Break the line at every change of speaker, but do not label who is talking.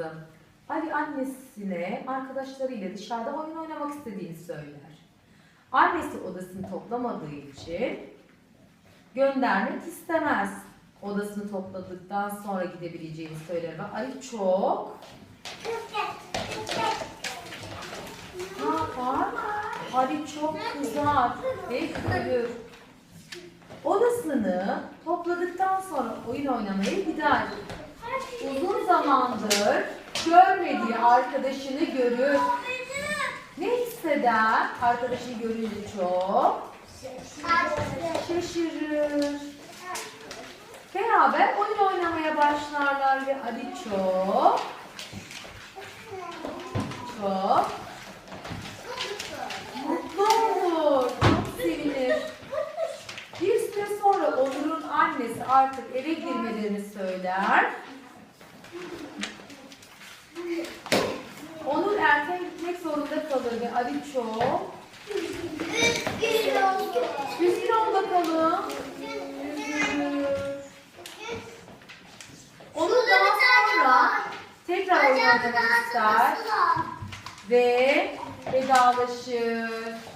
kızım. Ali annesine arkadaşlarıyla dışarıda oyun oynamak istediğini söyler. Annesi odasını toplamadığı için göndermek istemez. Odasını topladıktan sonra gidebileceğini söyler ve Ali çok ne yapar? Ali çok kızar ve. Odasını topladıktan sonra oyun oynamaya gider. Zamandır görmediği arkadaşını görür. Ne hisseder? Arkadaşını görünce çok şaşırır. Beraber oyun oynamaya başlarlar ve Ali çok çok mutlu olur. Çok sevinir. Bir süre sonra Onur'un annesi artık eve girmelerini söyler. Zorunda kalır ve Ali çok üzgün ol bakalım. Üzgün. Onur daha sonra tekrar oynamak ister ve vedalaşır.